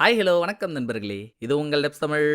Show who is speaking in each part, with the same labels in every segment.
Speaker 1: Hi hello வணக்கம் நண்பர்களே. இது உங்கள் லெப்ஸ் தமிழ்.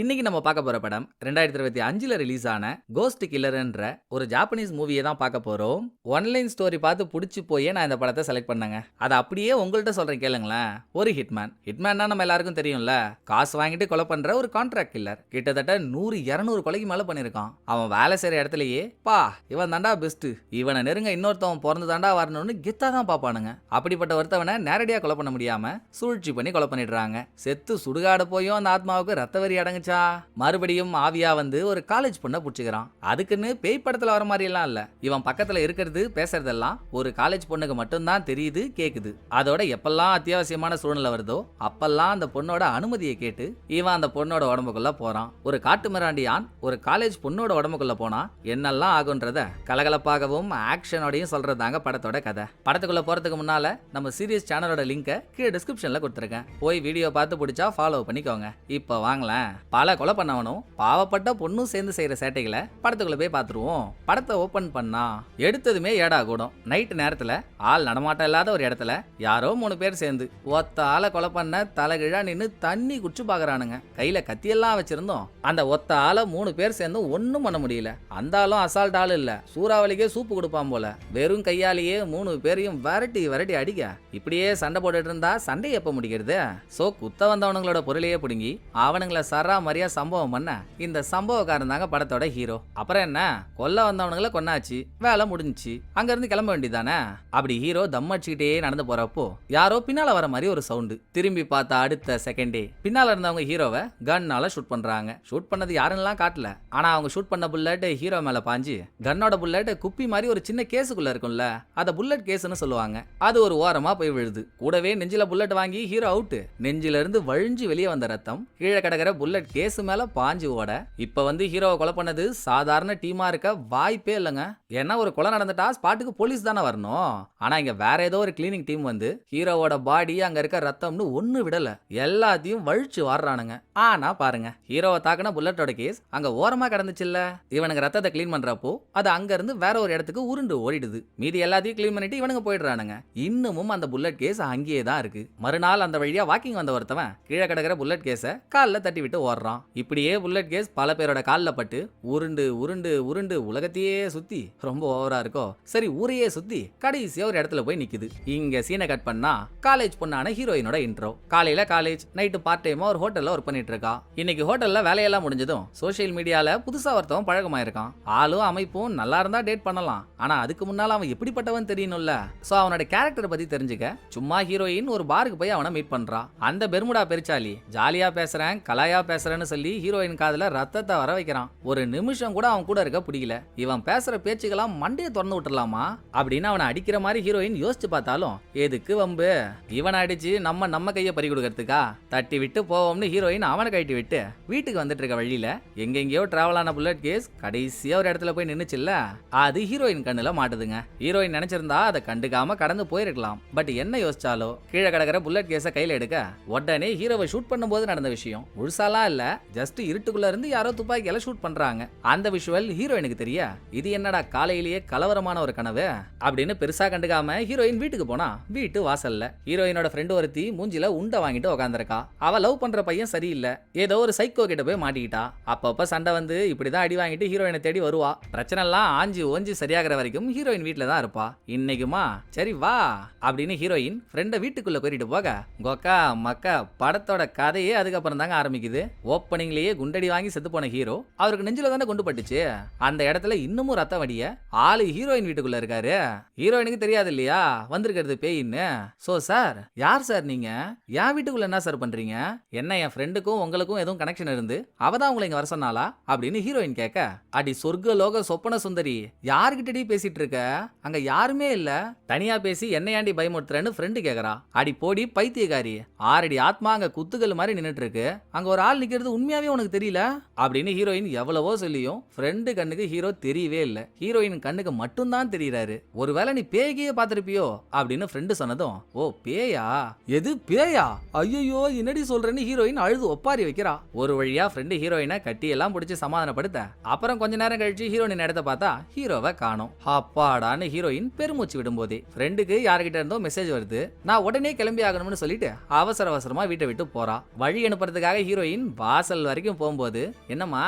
Speaker 1: இன்னைக்கு நம்ம பார்க்க போற படம் ரெண்டாயிரத்தி இருபத்தி அஞ்சுல ரிலீஸ் ஆன கோஸ்ட் கில்லர்ன்ற ஒரு ஜாப்பனீஸ் மூவியை தான் பார்க்க போறோம். ஒன்லைன் ஸ்டோரி பார்த்து பிடிச்சி போயே நான் இந்த படத்தை செலக்ட் பண்ணேங்க. அதை அப்படியே உங்கள்கிட்ட சொல்றேன் கேளுங்களேன். ஒரு ஹிட்மேன் ஹிட்மேன்னா நம்ம எல்லாருக்கும் தெரியும்ல. காசு வாங்கிட்டு கொலை பண்ற ஒரு கான்ட்ராக்ட் கில்லர் கிட்டத்தட்ட நூறு இரநூறு கொலைக்கு மேல பண்ணியிருக்கான். அவன் வேலை செய்யற இடத்துலயே பா இவன் தாண்டா பெஸ்ட் இவனை நெருங்க இன்னொருத்தவன் பிறந்து தாண்டா வரணும்னு கெத்தா தான் பார்ப்பானுங்க. அப்படிப்பட்ட ஒருத்தவனை நேரடியாக கொலை பண்ண முடியாம சூழ்ச்சி பண்ணி கொலை பண்ணிடுறாங்க. செத்து சுடுகாடு போயும் அந்த ஆத்மாவுக்கு ரத்த வரி அடங்குச்சா? மறுபடியும் ஆவியா வந்து ஒரு காலேஜ் பொண்ணை பிடிச்சிக்கிறான். அதுக்குன்னு பேய் படத்துல வர மாதிரி எல்லாம் இல்ல. இவன் பக்கத்துல இருக்கிறது பேசுறதெல்லாம் ஒரு காலேஜ் பொண்ணுக்கு மட்டும்தான் தெரியுது கேக்குது. அதோட எப்பெல்லாம் அத்தியாவசியமான சூழ்நிலை வருதோ அப்பெல்லாம் அந்த பொண்ணோட அனுமதியை கேட்டு இவன் அந்த பொண்ணோட உடம்புக்குள்ள போறான். ஒரு காட்டு மிராண்டி ஆண் ஒரு காலேஜ் பொண்ணோட உடம்புக்குள்ள போனா என்னெல்லாம் ஆகுன்றத கலகலப்பாகவும் ஆக்ஷனோடையும் சொல்றதாங்க படத்தோட கதை. படத்துக்குள்ள போறதுக்கு முன்னால நம்ம சீரியஸ் சேனலோட லிங்கை கீழே டிஸ்கிரிப்ஷன்ல கொடுத்துருக்கேன். போய் வீடியோ பார்த்து பிடிச்சா ஃபாலோ பண்ணிக்கோங்க. இப்போ வாங்கலாம் பல கொலை பண்ணவனும் பாவப்பட்ட பொண்ணும் சேர்ந்து செய்கிற சேட்டைகளை படத்துக்குள்ள போய் பார்த்துருவோம். படத்தை ஓப்பன் பண்ணா எடுத்ததுமே ஏடா கூடும். நைட் நேரத்துல ஆள் நடமாட்டம் இல்லாத ஒரு இடத்துல யாரோ மூணு பேர் சேர்ந்து ஒத்த ஆளை கொலை பண்ண தலைகிழா நின்று தண்ணி குடிச்சு பாக்குறானுங்க. கையில கத்தியெல்லாம் வச்சிருந்தோம். அந்த ஒத்த ஆளை மூணு பேர் சேர்ந்தும் ஒன்றும் பண்ண முடியல. அந்த ஆளும் அசால்ட் ஆள் இல்ல. சூறாவளிக்கே சூப்பு கொடுப்பான் போல. வெறும் கையாலேயே மூணு பேரையும் விரட்டி விரட்டி அடிக்க. இப்படியே சண்டை போட்டுட்டு இருந்தா சண்டை எப்போ முடிக்கிறது? ஸோ குத்த வந்தவனுங்களோட பொருளையே பிடுங்கி அவனுங்களை சரா மாதிரியா சம்பவம் பண்ண இந்த சம்பவக்காரன் தாங்க படத்தோட ஹீரோ. அப்புறம் என்ன? கொல்ல வந்தவனுங்களை கொன்னாச்சு. வேலை முடிஞ்சுச்சு. அங்க இருந்து கிளம்ப வேண்டியதானே அப்படி ஹீரோ தம் அடிச்சுக்கிட்டே நடந்து போறப்போ யாரோ பின்னால வர மாதிரி ஒரு சவுண்டு. திரும்பி பார்த்த அடுத்த செகண்டே பின்னால இருந்தவங்க ஹீரோவை கன்னால ஷூட் பண்றாங்க. ஷூட் பண்ணது யாருன்னெல்லாம் காட்டல. ஆனா அவங்க ஷூட் பண்ண புல்லட் ஹீரோ மேல பாஞ்சு கன்னோட புல்லட் குப்பி மாதிரி ஒரு சின்ன கேஸுக்குள்ள இருக்கும்ல அத புல்லட் கேஸ்னு சொல்லுவாங்க. அது ஒரு ஓரமா போய் விழுது. கூடவே நெஞ்சில புல்லட் வாங்கி ஹீரோ அவுட் நெஞ்சில நெஞ்சிலிருந்து வழிஞ்சு வெளியே வந்த ரத்தம் கீழே கிடக்கிற புல்லட் கேஸ் மேல பாஞ்சு ஓட. இப்ப வந்து ஹீரோவை கொலை பண்ணது சாதாரண டீமா இருக்க வாய்ப்பே இல்லைங்க. ஏன்னா ஒரு கொலை நடந்துட்டா ஸ்பாட்டுக்கு போலீஸ் தானே வரணும். ஆனா இங்க வேற ஏதோ ஒரு கிளீனிங் டீம் வந்து ஹீரோவோட பாடி அங்க இருக்க ரத்தம்னு ஒண்ணு விடல. எல்லாத்தையும் வழிச்சு வாடுறானுங்க ஆனா பாருங்க ஹீரோவை தாக்கின புல்லட்டோட கேஸ் அங்க ஓரமா கிடந்துச்சுல்ல இவனுக்கு ரத்தத்தை க்ளீன் பண்றப்போ அது அங்க இருந்து வேற ஒரு இடத்துக்கு உருண்டு ஓடிடுது. மீதி எல்லாத்தையும் கிளீன் பண்ணிட்டு இவனுங்க போயிடுறானுங்க. இன்னமும் அந்த புல்லட் கேஸ் அங்கேயே தான் இருக்கு. மறுநாள் அந்த வழியா வாக்கிங் வந்த ஒருத்தவன் கீழே கிடக்கிற புல்லட் கேஸை காலில் தட்டி விட்டு ஓடுறான். இப்படியே புல்லட் கேஸ் பல பேரோட காலில் பட்டு உருண்டு உருண்டு உருண்டு உலகத்தையே சுத்தி ரொம்ப ஓவரா இருக்கோ சரி ஊரையே சுத்தி கடைசியா ஒரு இடத்துல போய் நிக்குது. இங்க சீனை கட் பண்ணா காலேஜ் பொண்ணான ஹீரோயினோட இன்ட்ரோ காலையில காலேஜ் நைட்டு பார்ட் டைமா ஒரு ஹோட்டல்ல ஒர்க் பண்ணிட்டு இருக்கா. இன்னைக்கு ஹோட்டல்ல வேலையெல்லாம் முடிஞ்சதும் சோஷியல் மீடியால புதுசா ஒருத்தவன் பழக்கமாயிருக்கான் ஆளும் அமைப்பும் நல்லா இருந்தா டேட் பண்ணலாம். ஆனா அதுக்கு முன்னால அவன் எப்படிப்பட்டவன் தெரியணும்ல? சோ அவனோட கேரக்டரை பத்தி தெரிஞ்சுக்க சும்மா ஹீரோயின் ஒரு பாருக்கு போய் அவனை மீட் பண்றான் அந்த பெர்முடா பெருச்சாலி ஜாலியா பேசுறேன் கலாயா பேசுறேன்னு சொல்லி ஹீரோயின் காதில் ரத்தத்தை வர வைக்கிறான். ஒரு நிமிஷம் கூட அவன் கூட இருக்க பிடிக்கல. இவன் பேசுற பேச்சுக்கெல்லாம் மண்டையை திறந்து விட்டுறலாமா? அப்படின்னு அவனை அடிக்கிற மாதிரி ஹீரோயின் யோசிச்சு பார்த்தாலும் எதுக்கு வம்பு? இவனை அடிச்சு நம்ம நம்ம கையை பறி கொடுக்கறதுக்கா? தட்டி விட்டு போவோம்னு ஹீரோயின் அவனை கட்டி விட்டு வீட்டுக்கு வந்துட்டு இருக்க வழியில எங்கெங்கேயோ டிராவல் ஆன புல்லட் கேஸ் கடைசியா ஒரு இடத்துல போய் நின்னுச்சுல்ல? அது ஹீரோயின் கண்ணுல மாட்டுதுங்க. ஹீரோயின் நினைச்சிருந்தா அதை கண்டுக்காம கடந்து போயிருக்கலாம். பட் என்ன யோசிச்சாலோ கீழே கிடக்கிற புல்லட் கேஸை கையில எடுக்க உடனே ஹீரோவை ஷூட் பண்ணும்போது நடந்த விஷயம். முழுசாலாம் இல்ல. ஜஸ்ட் இருட்டுக்குள்ள இருந்து யாரோ துப்பாக்கியால ஷூட் பண்றாங்க. அந்த விஷுவல் ஹீரோயினுக்கு தெரிய? இது என்னடா காலையிலேயே கலவரமான ஒரு கனவு? அப்படின்னு பெருசா கண்டுக்காம ஹீரோயின் வீட்டுக்கு போனா வீட்டு வாசல்ல. ஹீரோயினோட ஃப்ரெண்டு ஒருத்தி மூஞ்சில உண்டை வாங்கிட்டு உட்காந்துருக்கா அவ லவ் பண்ற பையன் சரியில்லை. ஏதோ ஒரு சைக்கோ கிட்ட போய் மாட்டிக்கிட்டா. அப்பப்ப சண்டை வந்து இப்படிதான் அடி வாங்கிட்டு ஹீரோயினை தேடி வருவா. பிரச்சனை எல்லாம் ஆஞ்சி ஓஞ்சி சரியாகிற வரைக்கும் ஹீரோயின் வீட்டுல தான் இருப்பா. இன்னைக்குமா? சரி வா. அப்படின்னு ஹீரோயின் ஃப்ரெண்டை வீட்டுக்குள்ள கூட்டிட்டு போக கொக்கா மக்கா படத்தோட கதையே அதுக்கப்புறம் தாங்க ஆரம்பிக்குது. ஓப்பனிங்லயே குண்டடி வாங்கி செத்து போன ஹீரோ அவருக்கு நெஞ்சில தானே கொண்டு பட்டுச்சு. அந்த இடத்துல இன்னமும் ரத்த வடிய ஆளு ஹீரோயின் வீட்டுக்குள்ள இருக்காரு. ஹீரோயினுக்கு தெரியாது இல்லையா? வந்திருக்கிறது பேயின்னு. சோ சார் யார் சார் நீங்க? என் வீட்டுக்குள்ள என்ன சார் பண்றீங்க? என்ன என் ஃப்ரெண்டுக்கும் உங்களுக்கும் எதுவும் கனெக்ஷன் இருந்து? அவ தான் உங்களை இங்க வர சொன்னாளா? அப்படின்னு ஹீரோயின் கேட்க அடி சொர்க்க லோக சொப்பன சுந்தரி யாருகிட்டடி பேசிட்டு இருக்க? அங்க யாருமே இல்ல. தனியா பேசி என்னையாண்டி பயமுறுத்துறேன்னு ஃப்ரெண்டு கேக்குறா. அடி போடி பைத்தியக்காரி. ஆறடி ஆத்மா அங்க குத்துக்கல் மாதிரி நின்னுட்டு இருக்கு அங்க ஒரு ஆள் நிக்கிறது உண்மையாவே உனக்கு தெரியல? அப்படின்னு ஹீரோயின் எவ்வளவோ சொல்லியும் ஃப்ரெண்டு கண்ணுக்கு ஹீரோ தெரியவே இல்ல. ஹீரோயின் கண்ணுக்கு மட்டும்தான் தெரியறாரு. ஒருவேளை நீ பேய்கையே பார்த்திருப்பியோ? அப்படின்னு ஃப்ரெண்டு சொன்னதும் ஓ பேயா? எது பேயா? ஐயோ என்னடி சொல்றேன்னு ஹீரோயின் அழுது ஒப்பாரி வைக்கிறா. ஒரு வழியா ஃப்ரெண்டு ஹீரோயினை கட்டி எல்லாம் பிடிச்சி சமாதானப்படுத்த அப்புறம் கொஞ்ச நேரம் கழிச்சு ஹீரோயின் இடத்த பார்த்தா ஹீரோவை காணும். அப்பாடான்னு ஹீரோயின் பெருமூச்சு விடும்போதே ஃப்ரெண்டுக்கு யார்கிட்ட இருந்தோ மெசேஜ் வருது நான் உடனே கிளம்பி ஆகணும்னு சொல்லிட்டு அவசர அவசரமா வீட்டை விட்டு போகிறான் வழி அனுப்புறதுக்காக ஹீரோயின் வாசல் வரைக்கும் போகும்போது என்னம்மா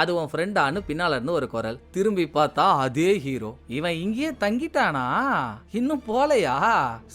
Speaker 1: அது உன் ஃப்ரெண்டான்னு பின்னால இருந்து ஒரு குரல். திரும்பி பார்த்தா அதே ஹீரோ இவன் இங்கேயே தங்கிட்டானா? இன்னும் போலையா?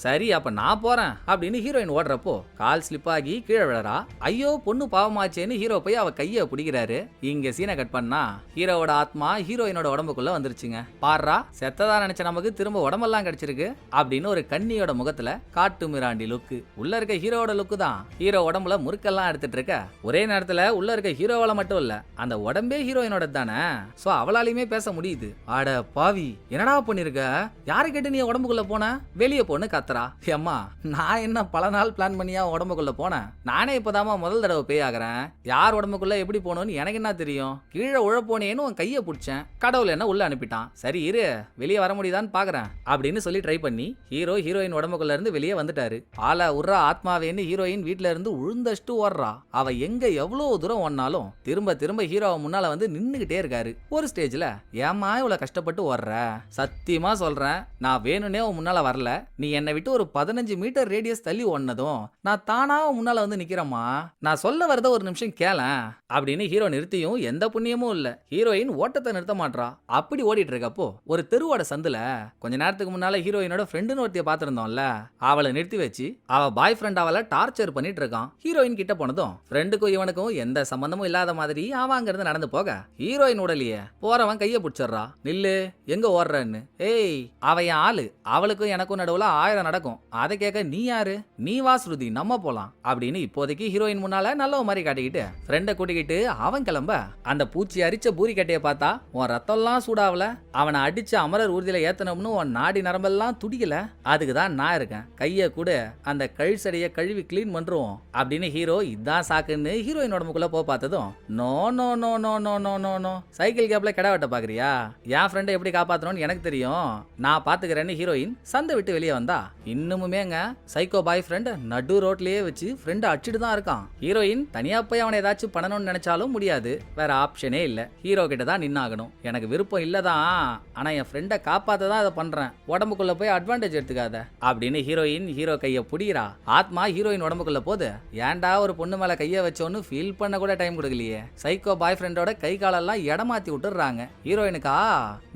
Speaker 1: சரி அப்ப நான் போறேன் அப்படின்னு ஹீரோயின் ஓடுறப்போ கால் ஸ்லிப் ஆகி கீழே விழறா. ஐயோ பொண்ணு பாவமாச்சேன்னு ஹீரோ போய் அவ கையை பிடிக்கிறாரு. இங்க சீனை கட் பண்ணா ஹீரோவோட ஆத்மா ஹீரோயினோட உடம்புக்குள்ள வந்துருச்சுங்க. பாடுறா செத்ததா நினைச்ச நமக்கு திரும்ப உடம்பெல்லாம் கிடைச்சிருக்கு அப்படின்னு ஒரு கண்ணியோட முகத்துல காட்டு மிராண்டி லுக்கு உள்ள இருக்க ஹீரோவோட லுக்கு தான் ஹீரோ உடம்புல முறுக்கெல்லாம் எடுத்துட்டு இருக்க. ஒரே நேரத்துல உள்ள இருக்க ஹீரோவால மட்டும் இல்ல அந்த உடம்பே ஹீரோயினோட தானே? சோ அவளாலையுமே பேச முடியுது. அட பாவி என்னடா பண்ணிருக்க? யாரை கேட்டு நீ உடம்புக்குள்ள போன? வெளியே போன்னு கத்துறா. ஏம்மா நான் என்ன பல நாள் பிளான் பண்ணியா உடம்புக்குள்ள போனேன் நானே இப்பதாம்மா முதல் தடவை பேய் ஆகுறேன். யார் உடம்புக்குள்ள எப்படி போகணும்னு எனக்கு என்ன தெரியும்? கீழே உழப்போனேன்னு உன் கையை பிடிச்சேன். கடவுள் என்ன உள்ள அனுப்பிட்டான். சரி இரு வெளியே வர முடியுதான்னு பாக்குறேன். அப்படின்னு சொல்லி ட்ரை பண்ணி ஹீரோ ஹீரோயின் உடம்புக்குள்ள இருந்து வெளியே வந்துட்டாரு. ஆள உர்றா ஆத்மாவேன்னு ஹீரோ ஹீரோயின் வீட்ல இருந்து உழுந்தஷ்டு ஓடுறா. அவ எங்க எவ்வளவு தூரம் ஓடினாலும் திரும்ப திரும்ப ஹீரோவை முன்னால வந்து நின்னுகிட்டே இருக்காரு. ஒரு ஸ்டேஜ்ல ஏமா இவ்வளவு கஷ்டப்பட்டு ஓடுற? சத்தியமா சொல்றேன் நான் வேணும்னே உன் முன்னால வரல. நீ என்னை விட்டு ஒரு பதினஞ்சு மீட்டர் ரேடியஸ் தள்ளி ஓடினதும் நான் தானா முன்னால வந்து நிக்கிறேம்மா. நான் சொல்ல வரத ஒரு நிமிஷம் கேளேன் அப்படின்னு ஹீரோ நிறுத்தியும் எந்த புண்ணியமும் இல்ல. ஹீரோயின் ஓட்டத்தை நிறுத்த மாட்றா. அப்படி ஓடிட்டு இருக்கப்போ ஒரு தெருவோட சந்துல கொஞ்ச நேரத்துக்கு முன்னால ஹீரோயினோட ஃப்ரெண்டுன்னு ஒருத்திய பார்த்திருந்தோம்ல. அவளை நிறுத்தி வச்சு அவ பாய் ஃப்ரெண்ட் அவளை டார்ச்சர் பண்ணிட்டு இருக்கான் ஹீரோயின் கிட்ட போனதும் ஃப்ரெண்டுக்கும் இவனுக்கும் எந்த சம்பந்தமும் இல்லாத மாதிரி அவன் நடந்து போக. ஹீரோயின் உடலையே போறவன் கைய பிடிச்சிடுறா. நில்லு எங்க ஓடுறன்னு? ஏய் அவ என் ஆளு. அவளுக்கும் எனக்கும் நடுவுல ஆயிரம் நடக்கும். அதை கேட்க நீ யாரு? நீ வா ஸ்ருதி நம்ம போலாம். அப்படின்னு இப்போதைக்கு ஹீரோயின் முன்னால நல்ல மாதிரி காட்டிக்கிட்டு ஃப்ரெண்டை கூட்டிக்கிட்டு அவன் கிளம்ப அந்த பூச்சி அரிச்ச பூரி கட்டையை பார்த்தா உன் ரத்தம்லாம் சூடாவல. அவனை அடிச்சு அமரர் ஊர்தியில ஏத்தனம்னு உன் நாடி நரம்பெல்லாம் துடிக்கல. அதுக்கு தான் நான் இருக்கேன். கைய கூட. அந்த கழிச்சடைய கழுவி கிளீன் பண்றோம் அப்படின்னு ஹீரோ இதான் சாக்குன்னு ஹீரோயின் உடம்புக்குள்ள போ பார்த்ததும் no no no no no no no no. Cycle கேப்ல கிடா வெட்ட பாக்குறியா? என் ஃப்ரெண்டை எப்படி காப்பாத்தணும்னு எனக்கு தெரியும். நான் பாத்துக்கிறேன்னு ஹீரோயின் சந்தை விட்டு வெளியே வந்தா இன்னுமுமேங்க சைக்கோ பாய் ஃப்ரெண்ட் நடு ரோட்லயே வச்சு ஃப்ரெண்ட் அடிச்சுட்டு தான் இருக்கான். ஹீரோயின் தனியா போய் அவனை ஏதாச்சும் பண்ணணும்னு நினைச்சாலும் முடியாது. வேற ஆப்ஷனே இல்ல. ஹீரோ கிட்ட தான் நின்னாகணும். எனக்கு விருப்பம் இல்லதான் ஆனா என் ஃப்ரெண்டை காப்பாத்த தான் அதை பண்றேன். உடம்புக்குள்ள போய் அட்வான்டேஜ் எடுத்துக்காத. அப்படின்னு ஹீரோயின் ஹீரோ கையை புடிக்கிறா. ஆத்மா ஹீரோயின் உடம்புக்குள்ள போது ஏன்டா ஒரு பொண்ணு மேல கைய வச்சோன்னு ஃபீல் பண்ண கூட டைம் கொடுக்கலையே. சைக்கோ பாய் ஃப்ரெண்டோட கை காலெல்லாம் இடமாத்தி விட்டுறாங்க ஹீரோயினுக்கா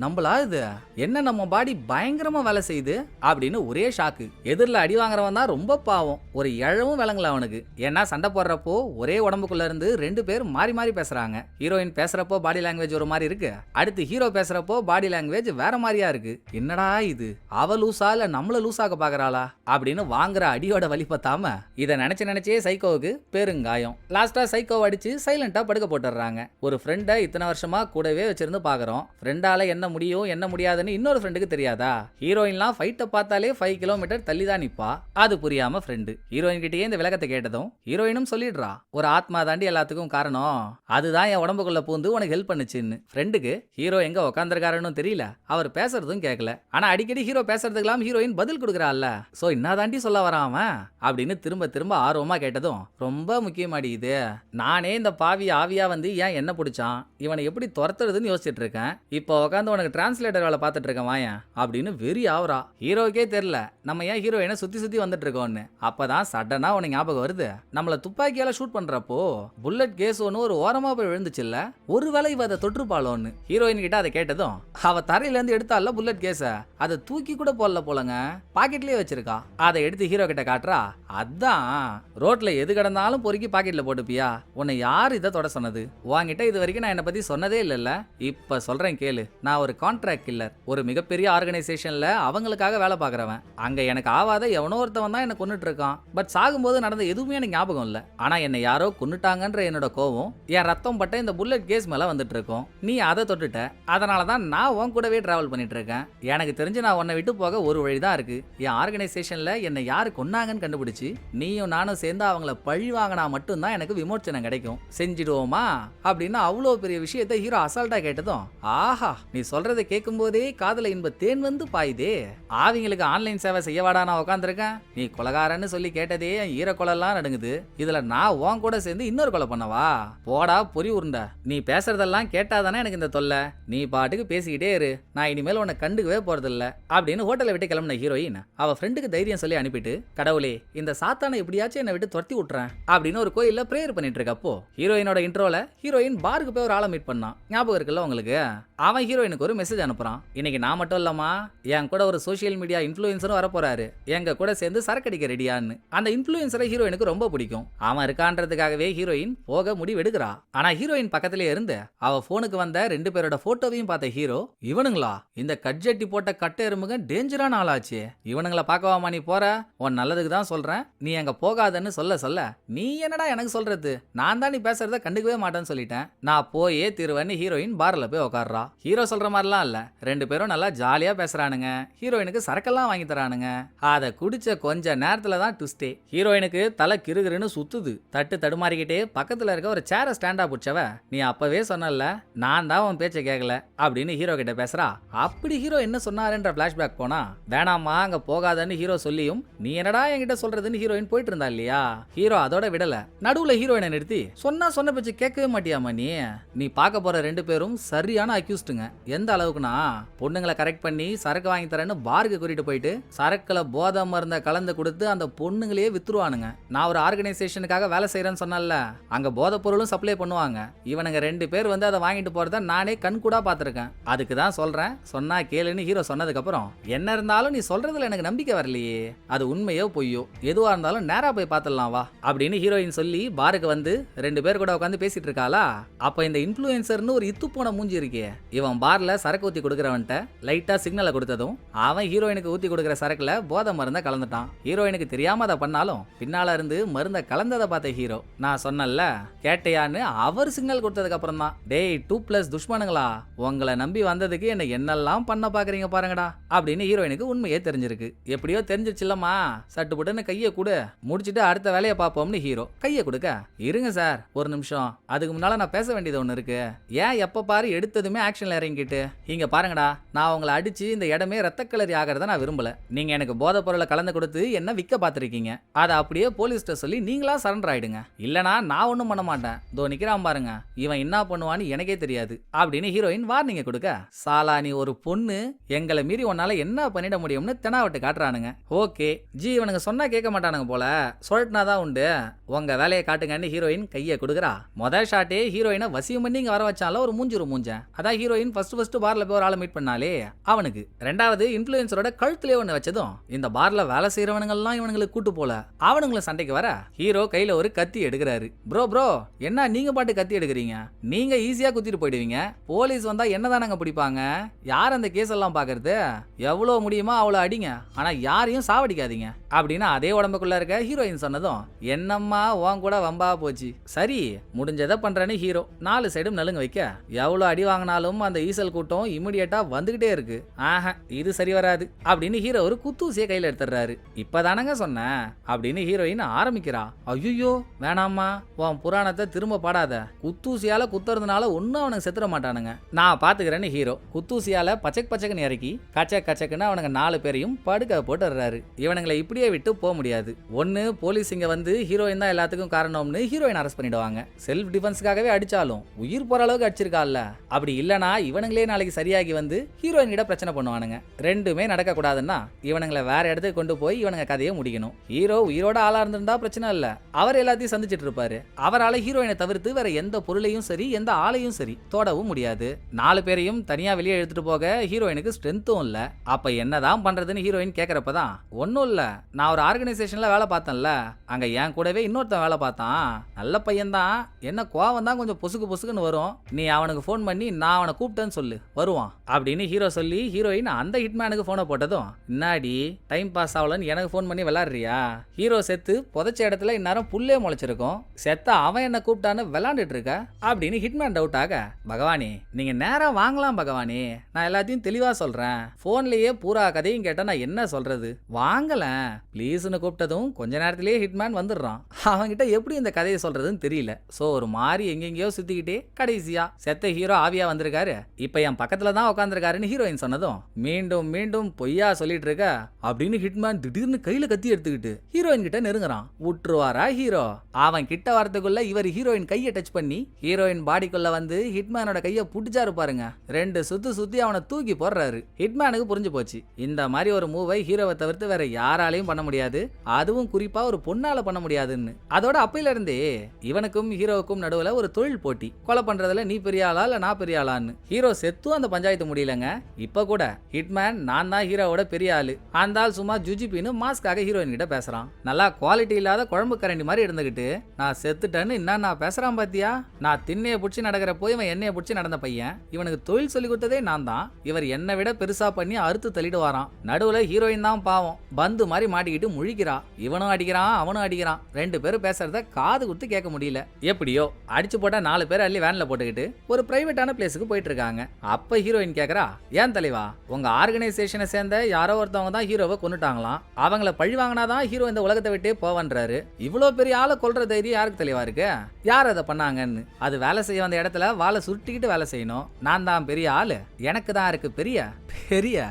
Speaker 1: நம்மளா இது? என்ன நம்ம பாடி பயங்கரமா வேலை செய்யுது? அப்படின்னு ஒரே ஷாக்கு எதிரில் அடி வாங்குறவன் தான் ரொம்ப பாவம். ஒரு இழவும் விளங்கல அவனுக்கு. ஏன்னா சண்டை போடுறப்போ ஒரே உடம்புக்குள்ள இருந்து ரெண்டு பேர் மாறி மாறி பேசுறாங்க. ஹீரோயின் பேசுறப்போ பாடி லாங்குவேஜ் ஒரு மாதிரி இருக்கு. அடுத்து ஹீரோ பேசுறப்போ பாடி லாங்குவேஜ் வேற மாதிரியா இருக்கு. என்னடா இது? அவ லூசா இல்ல நம்மள லூசாக்க பாக்குறாளா? அப்படின்னு வாங்குற அடியோட வழி பார்த்தாம இதை நினச்சி நினச்சே சைக்கோவுக்கு பெருங்காயம். லாஸ்ட்டாக சைக்கோ அடித்து சைலண்ட்டாக படுக்க போட்டுடுறாங்க. ஒரு ஃப்ரெண்டை இத்தனை வருஷமாக கூடவே வச்சிருந்து பார்க்குறோம் ஃப்ரெண்டால என்ன முடியும் என்ன முடியாதுன்னு இன்னொரு ஃப்ரெண்டுக்கு தெரியாதா? ஹீரோயின்லாம் ஃபைட்டை பார்த்தாலே ஃபைவ் கிலோமீட்டர் தள்ளி தான் நிற்பா அது புரியாமல் ஃப்ரெண்டு ஹீரோயின் கிட்டேயே இந்த விளக்கத்தை கேட்டதும் ஹீரோயினும் சொல்லிடுறா. ஒரு ஆத்மா தாண்டி எல்லாத்துக்கும் காரணம். அதுதான் என் உடம்புக்குள்ள பூந்து உனக்கு ஹெல்ப் பண்ணுச்சுன்னு. ஃப்ரெண்டுக்கு ஹீரோ எங்க உட்காந்துருக்காருன்னு தெரியல. அவர் பேசுறதும் கேட்கல ஆனா அடிக்கடி ஹீரோ பேசுறதுக்கெல்லாம் ஹீரோயின் பதில் கொடுக்குறாள் ஸோ என்ன தாண்டி சொல்ல வராம அப்படின்னு திரும்ப திரும்ப ஆர்வமாக கேட்டதும் ரொம்ப முக்கியமாடி இது. நானே இந்த பாவி ஆவியாக வந்து ஏன் என்ன பிடிச்சான்? இவனை எப்படி துரத்துறதுன்னு யோசிச்சுட்டு இருக்கேன் இப்போ உட்காந்து உனக்கு டிரான்ஸ்லேட்டர் வேலை பார்த்துட்டு இருக்கேன் வாயன் அப்படின்னு வெறி ஆவரா ஹீரோக்கே தெரில. நம்ம ஏன் ஹீரோயினை சுற்றி சுற்றி வந்துட்டு இருக்கோம்னு அப்பதான் சடனாக உனக்கு ஞாபகம் வருது. நம்மளை துப்பாக்கியால் ஷூட் பண்ணுறப்போ புல்லட் கேஸ் ஒன்று ஒரு ஓரமாக போய் விழுந்துச்சுல்ல? ஒருவேளை இவ அதை தொற்றுப்பாளோன்னு. ஹீரோயின் கிட்ட அதை கேட்டதும் அவ தரையிலேருந்து எடுத்தால புல்லட் கேஸ அதை தூக்கி கூட போடல போலங்க. பாக்கெட்லயே வச்சிருக்கா. அதை எடுத்து ஹீரோ கிட்ட காட்டுறா. அதான். ரோட்ல எது கிடந்தாலும் பொறுக்கி பாக்கெட்ல போட்டுப்பியா? உன்னை யார் இதை தொட சொன்னது? வாங்கிட்ட இது வரைக்கும் நான் என்னை பத்தி சொன்னதே இல்லைல்ல. இப்ப சொல்றேன் கேளு. நான் ஒரு கான்ட்ராக்ட் கில்லர் ஒரு மிகப்பெரிய ஆர்கனைசேஷன்ல அவங்களுக்காக வேலை பார்க்குறவன். அங்க எனக்கு ஆவாத எவனோ ஒருத்தவன் தான் என்னை கொன்னுட்டு இருக்கான். பட் சாகும்போது நடந்த எதுவுமே எனக்கு ஞாபகம் இல்லை. ஆனா என்னை யாரோ கொன்னுட்டாங்கன்ற என்னோட கோவம் என் ரத்தம் பட்ட இந்த புல்லட் கேஸ் மேல வந்துட்டு இருக்கோம். நீ அதை தொட்டுட்ட. அதனால தான் நான் உன் கூடவே டிராவல் பண்ணிட்டு இருக்கேன். எனக்கு தெரிஞ்சு நான் உன்னை விட்டு போக ஒரு வழி தான் இருக்கு. என் ஆர்கனைசேஷன்ல என்னை யாரு கொன்னாங்கன்னு கண்டுபிடிச்சு நீயும் நானும் சேர்ந்து அவங்கள பழி வாங்கினா மட்டும்தான் எனக்கு விமோச்சனம் கிடைக்கும். செஞ்சிடுவோமா? அப்படின்னு அவ்வளோ பெரிய விஷயத்தை ஹீரோ அசால்ட்டா கேட்டதும் ஆஹா நீ சொல்றதை கேட்கும் போதே காதல இன்ப தேன் வந்து பாயுதே. ஆவிங்களுக்கு ஆன்லைன் சேவை செய்யவாடா நான் உட்காந்துருக்கேன் நீ கொலகாரன்னு சொல்லி கேட்டதே என் கொலெல்லாம் நடுங்குது. இதுல நான் உன் கூட சேர்ந்து இன்னொரு கொலை பண்ணவா? போடா பொறி உருண்ட. நீ பேசுறதெல்லாம் கேட்டாதானே எனக்கு இந்த தொல்லை. நீ பாட்டுக்கு பேசிக்கிட்டே இரு. நான் இனிமேல் உன்னை கண்டுக்கவே போறதில்ல. அப்படின்னு ஹோட்டலை விட்டு கிளம்பின ஹீரோயின் அவ ஃப்ரெண்டுக்கு தைரியம் சொல்லி அனுப்பிட்டு கடவுளே இந்த சாத்தான ஹீரோனை எப்படியாச்சும் என்னை விட்டு துரத்தி விட்டுறேன் அப்படின்னு ஒரு கோயிலில் ப்ரேயர் பண்ணிட்டு இருக்கப்போ ஹீரோயினோட இன்ட்ரோல ஹீரோயின் பாருக்கு போய் ஒரு ஆளை மீட் பண்ணான். ஞாபகம் இருக்குல்ல உங்களுக்கு? அவன் ஹீரோயினுக்கு ஒரு மெசேஜ் அனுப்புகிறான் இன்னைக்கு நான் மட்டும் இல்லாமா என் கூட ஒரு சோஷியல் மீடியா இன்ஃப்ளூயன்சரும் வர எங்கள் எங்க கூட சேர்ந்து சரக்கடிக்க ரெடியான்னு அந்த இன்ஃப்ளூயன்சரை ஹீரோயினுக்கு ரொம்ப பிடிக்கும். அவன் இருக்கான்றதுக்காகவே ஹீரோயின் போக முடிவெடுக்கிறா ஆனா ஹீரோயின் பக்கத்திலே இருந்து அவ போனுக்கு வந்த ரெண்டு பேரோட போட்டோவையும் பார்த்த ஹீரோ இவனுங்களா? இந்த கட்ஜெட்டி போட்ட கட்ட எறும்புங்க டேஞ்சரான ஆளாச்சு. இவனுங்களை பார்க்கவாமா நீ போற? உன் நல்லதுக்கு தான் சொல்றேன். நீ அங்க போகாதன்னு சொல்ல சொல்ல. நீ என்னடா எனக்கு சொல்றது? நான் தான் நீ பேசுறத கண்டுக்கவே மாட்டேன்னு சொல்லிட்டேன். நான் போயே திருவன்னு ஹீரோயின் பார்ல போய் உட்காடுறா ஹீரோ சொல்ற மாதிரிலாம் இல்ல. ரெண்டு பேரும் நல்லா ஜாலியா பேசுறானுங்க. ஹீரோயினுக்கு சரக்கெல்லாம் வாங்கி தரானுங்க. அதை குடிச்ச கொஞ்ச நேரத்துல தான் ட்விஸ்டே ஹீரோயினுக்கு தலை கிருகிருன்னு சுத்துது. தட்டு தடுமாறிக்கிட்டே பக்கத்துல இருக்க ஒரு சேரை ஸ்டாண்டா பிடிச்சவ நீ அப்பவே சொன்னல நான் தான் உன் பேச்சை கேட்கல அப்படின்னு ஹீரோ கிட்ட பேசுறா. அப்படி ஹீரோ என்ன சொன்னாருன்ற பிளாஷ்பேக் போனா வேணாமா அங்க போகாதன்னு ஹீரோ சொல்லியும் நீ என்னடா என்கிட்ட சொல்றதுன்னு ஹீரோயின் போயிட்டு இருந்தா இல்லையா? ஹீரோ அதோட விடல. நடுவுல ஹீரோயினை நிறுத்தி சொன்னா சொன்ன பேச்சு கேட்கவே மாட்டியாமா நீ? நீ பார்க்க போற ரெண்டு பேரும் சரியான அக்யூஸ்டுங்க எந்த அளவுக்குனா பொண்ணுங்களை கரெக்ட் பண்ணி சரக்கு வாங்கி தரேன்னு பாருக்கு கூட்டிட்டு போயிட்டு சரக்குல போதை மருந்த கலந்து கொடுத்து அந்த பொண்ணுங்களையே வித்துருவானுங்க. நான் ஒரு ஆர்கனைசேஷனுக்காக வேலை செய்யறேன்னு சொன்னல அங்க போதை பொருளும் சப்ளை பண்ணுவாங்க. இவனுங்க ரெண்டு பேர் வந்து அதை வாங்கிட்டு போறத நானே கண் கூட பார்த்துருக்கேன். அதுக்கு தான் சொல்றேன் சொன்னா கேளுன்னு ஹீரோ சொன்னதுக்கு அப்புறம் என்ன இருந்தாலும் நீ சொல்றதுல எனக்கு நம்பிக்கை வரலையே. அது உண்மையோ பொய்யோ? எதுவா இருந்தாலும் நேரா போய் பார்த்துடலாம் வா அப்படின்னு ஹீரோயின் சொல்லி பாருக்கு வந்து ரெண்டு பேர் கூட உட்காந்து பேசிட்டு இருக்காளா? அப்ப இந்த இன்ஃப்ளூயன்சர்னு ஒரு இத்து போன மூஞ்சி இருக்கே. இவன் பார்ல சரக்கு ஊற்றி கொடுக்குறவன்ட்ட லைட்டாக சிக்னலை கொடுத்ததும் அவன் ஹீரோயினுக்கு ஊற்றி கொடுக்குற சரக்குல போதை மருந்தை கலந்துட்டான். ஹீரோயினுக்கு தெரியாமல் அதை பண்ணாலும் பின்னால் இருந்து மருந்தை கலந்ததை பார்த்த ஹீரோ நான் சொன்னேன்ல கேட்டையான்னு அவர் சிக்னல் கொடுத்ததுக்கு அப்புறம் தான் டேய் டூ பிளஸ் துஷ்மனுங்களா உங்களை நம்பி வந்ததுக்கு என்ன என்னெல்லாம் பண்ண பார்க்குறீங்க பாருங்கடா அப்படின்னு ஹீரோயினுக்கு உண்மையே தெரிஞ்சிருக்கு. எப்படியோ தெரிஞ்சிருச்சுல்லம்மா சட்டு புட்டுன்னு கையை கொடு முடிச்சிட்டு அடுத்த வேலையை பார்ப்போம்னு ஹீரோ கையை கொடுக்க இருங்க சார் ஒரு நிமிஷம். அதுக்கு முன்னால் நான் பேச வேண்டியது ஒன்று இருக்கு. ஏன் எப்போ பாரு எடுத்ததுமே ஆக்ஷன்ல இறங்கிட்டு இங்கே பாருங்கடா நான் உங்களை அடிச்சு இந்த இடமே ரத்த கலரி ஆகிறத நான் விரும்பல. நீங்க எனக்கு போதைப் பொருளை கலந்து கொடுத்து என்ன விற்க பார்த்துருக்கீங்க. அதை அப்படியே போலீஸ்கிட்ட சொல்லி நீங்களா சரண்டர் ஆயிடுங்க. இல்லனா நான் ஒன்றும் பண்ண மாட்டேன். தோ நிற்கிறான் பாருங்க. இவன் என்ன பண்ணுவான்னு எனக்கே தெரியாது. அப்படின்னு ஹீரோயின் வார்னிங்க கொடுக்க சாலா நீ ஒரு பொண்ணு. எங்களை மீறி உன்னால என்ன பண்ணிட முடியும்னு தெனாவட்டு காட்டுறானுங்க. ஓகே. ஜி இவனுங்க சொன்னா கேட்க மாட்டானுங்க போல. சொல்லிட்டுனா தான் உண்டு. உங்க வேலையை காட்டுங்கன்னு ஹீரோயின் கையை கொடுக்குறா. மொதல் ஷாட்டே ஹீரோயினை வசியம் பண்ணி இங்கே வர வச்சாலும் ஒரு மூஞ்சிரு மூஞ்சேன் அதான் ஹீரோ ஹீரோயின் ஃபர்ஸ்ட் ஃபர்ஸ்ட் பார்ல போய் ஒரு ஆளை மீட் பண்ணாலே அவனுக்கு ரெண்டாவது இன்ஃப்ளூயன்சரோட கழுத்துலயே ஒன்று வச்சதும் இந்த பார்ல வேலை செய்யறவனுங்கெல்லாம் இவனுங்களுக்கு கூட்டு போல. அவனுங்கள சண்டைக்கு வர ஹீரோ கையில ஒரு கத்தி எடுக்கிறாரு. ப்ரோ ப்ரோ என்ன நீங்க பாட்டு கத்தி எடுக்கிறீங்க? நீங்க ஈஸியா குத்திட்டு போயிடுவீங்க. போலீஸ் வந்தா என்னதானங்க பிடிப்பாங்க? யார் அந்த கேஸ் எல்லாம் பாக்குறது? எவ்வளவு முடியுமோ அவ்வளோ அடிங்க. ஆனா யாரையும் சாவடிக்காதீங்க. அப்படின்னு அதே உடம்புக்குள்ள இருக்க ஹீரோயின் சொன்னதும் என்னம்மா உன் கூட வம்பா போச்சு. சரி முடிஞ்சதை பண்றேன்னு ஹீரோ நாலு சைடும் நலுங்க வைக்க. எவ்வளோ அடி வாங்கினாலும் அந்த ஈசல் கூட்டம் இமிடியேட்டாக வந்துக்கிட்டே இருக்கு. ஆஹா இது சரி வராது. அப்படின்னு ஹீரோ ஒரு குத்தூசியை கையில எடுத்துடுறாரு. இப்போதானங்க சொன்னேன் அப்படின்னு ஹீரோயின் ஆரம்பிக்கிறா. ஐயோ வேணாமா உன் புராணத்தை திரும்ப பாடாத. குத்தூசியால குத்துறதுனால ஒன்றும் அவனுக்கு செத்துட மாட்டானுங்க. நான் பார்த்துக்கிறேன்னு ஹீரோ குத்தூசியால பச்சக் பச்சக்குன்னு இறக்கி கச்சக் கச்சக்குன்னு அவனுங்க நாலு பேரையும் படுக்க போட்டுறாரு இவனுங்களை இப்படியே விட்டு போக முடியாது. ஒன்னு போலீஸ் இங்க வந்து ஹீரோயின் தான் எல்லாத்துக்கும் காரணம்னு ஹீரோயின் அரெஸ்ட் பண்ணிடுவாங்க. செல்ஃப் டிஃபென்ஸ்க்காகவே அடிச்சாலும் உயிர் போற அளவுக்கு அடிச்சிருக்கால்ல அப்படி இல்லைனா இவனுங்களே நாளைக்கு சரியாகி வந்து ஹீரோயின்கிட்ட பிரச்சனை பண்ணுவானுங்க. ரெண்டுமே நடக்கக்கூடாதுன்னா இவனுங்களை வேற இடத்துக்கு கொண்டு போய் இவனுங்க கதையை முடிக்கணும். ஹீரோ உயிரோட ஆளா இருந்திருந்தா பிரச்சனை இல்லை. அவர் எல்லாத்தையும் சந்திச்சிட்டு இருப்பாரு. அவரால் ஹீரோயினை தவிர்த்து வேற எந்த பொருளையும் சரி எந்த ஆளையும் சரி தொடவும் முடியாது. நாலு பேரையும் தனியாக வெளியே எடுத்துட்டு போக ஹீரோயினுக்கு ஸ்ட்ரென்த்தும் இல்லை. அப்போ என்னதான் பண்றதுன்னு ஹீரோயின் கேக்குறப்பதான் ஒன்றும் இல்லை. நான் ஒரு ஆர்கனைசேஷன்ல வேலை பார்த்தேன்ல. அங்க என் கூடவே இன்னொருத்தன் வேலை பார்த்தான். நல்ல பையன்தான். என்ன கோவம் தான் கொஞ்சம் பொசுக்கு பொசுக்குன்னு வரும். நீ அவனுக்கு ஃபோன் பண்ணி நான் அவனை கூப்பிட்டேன்னு சொல்லு வருவான் அப்படின்னு ஹீரோ சொல்லி ஹீரோயின் அந்த ஹிட்மேனுக்கு ஃபோனை போட்டதும் இன்னாடி டைம் பாஸ் ஆகலன்னு எனக்கு ஃபோன் பண்ணி விளாடுறியா? ஹீரோ செத்து புதைச்ச இடத்துல இந்நேரம் புல்லே முளைச்சிருக்கும். செத்த அவன் என்ன கூப்பிட்டான்னு விளாண்டுட்டு இருக்க அப்படின்னு ஹிட்மேன் டவுட் ஆக பகவானே நீங்க நேரம் வாங்கலாம் பகவானி நான் எல்லாத்தையும் தெளிவா சொல்றேன். போன்லயே பூரா கதையும் கேட்டா நான் என்ன சொல்றது? வாங்கல ப்ளீஸ்னு கூப்பிட்டதும் கொஞ்ச நேரத்திலேயே ஹிட்மேன் வந்துடுறான். அவன்கிட்ட எப்படி இந்த கதையை சொல்றதுன்னு தெரியல. சோ ஒரு மாதிரி எங்கெங்கேயோ சுத்திக்கிட்டே கடைசியா செத்த ஹீரோ ஆவியா வந்திருக்காரு. இப்ப என் பக்கத்துல தான் உட்காந்துருக்காருன்னு ஹீரோயின் சொன்னதும் மீண்டும் மீண்டும் பொய்யா சொல்லிட்டு இருக்க அப்படின்னு ஹிட்மேன் திடீர்னு கையில கத்தி எடுத்துக்கிட்டு ஹீரோயின் கிட்ட நெருங்குறான். விட்டுருவாரா ஹீரோ அவன் கிட்ட வரதுக்குள்ள இவர் ஹீரோயின் கையை டச் பண்ணி ஹீரோயின் பாடிக்குள்ள வந்து ஹிட்மேனோட கையை புடிச்சாரு பாருங்க. ரெண்டு சுத்து சுத்தி அவனை தூக்கி போடுறாரு. ஹிட்மேனுக்கு புரிஞ்சு போச்சு. இந்த மாதிரி ஒரு மூவை ஹீரோவை தவிர்த்து வேற யாராலையும் பண்ண பண்ண முடியாது. அதுவும் குறிப்பா ஒரு பொண்ணால பண்ண முடியாதுன்னு. அதோட அப்பையில இருந்தே இவனுக்கும் ஹீரோவுக்கும் நடுவுல ஒரு தொழில் போட்டி. கொலை பண்றதுல நீ பெரிய ஆளா இல்ல நான் பெரிய ஆளான்னு ஹீரோ செத்தும் அந்த பஞ்சாயத்து முடியலங்க. இப்ப கூட ஹிட்மேன் நான் தான் ஹீரோவோட பெரிய ஆளு. அந்த ஆள் சும்மா ஜுஜிபின்னு மாஸ்க்காக ஹீரோயின் கிட்ட பேசுறான். நல்லா குவாலிட்டி இல்லாத குழம்பு கரண்டி மாதிரி இருந்துகிட்டு நான் செத்துட்டேன்னு என்ன நான் பேசுறான் பாத்தியா? நான் திண்ணைய பிடிச்சி போய் இவன் என்னைய பிடிச்சி நடந்த பையன். இவனுக்கு தொழில் சொல்லி கொடுத்ததே நான் தான். இவர் என்னை விட பெருசா பண்ணி அறுத்து தள்ளிட்டு வரான் நடுவுல ஹீரோயின் தான் பாவம். பந்து மாதிரி மாட்டிக்கிட்டு முழிக்கிறா. இவனும் அடிக்கிறான் அவனும் அடிக்கிறான். ரெண்டு பேரும் பேசுறத காது கொடுத்து கேட்க முடியல. எப்படியோ அடிச்சு போட்டா நாலு பேர் அள்ளி வேன்ல போட்டுக்கிட்டு ஒரு பிரைவேட்டான பிளேஸுக்கு போயிட்டு இருக்காங்க அப்ப ஹீரோயின் கேக்குறா ஏன் தலைவா உங்க ஆர்கனைசேஷனை சேர்ந்த யாரோ ஒருத்தவங்க தான் ஹீரோவை கொண்டுட்டாங்களாம் அவங்கள பழி வாங்கினாதான் ஹீரோ இந்த உலகத்தை விட்டே போவன்றாரு. இவ்வளோ பெரிய ஆளை கொல்ற தைரியம் யாருக்கு தெளிவா இருக்கு? யார் அதை பண்ணாங்கன்னு? அது வேலை செய்ய வந்த இடத்துல வாழை சுருட்டிக்கிட்டு வேலை செய்யணும். நான் தான் பெரிய ஆளு. எனக்கு தான் இருக்கு பெரிய பெரிய.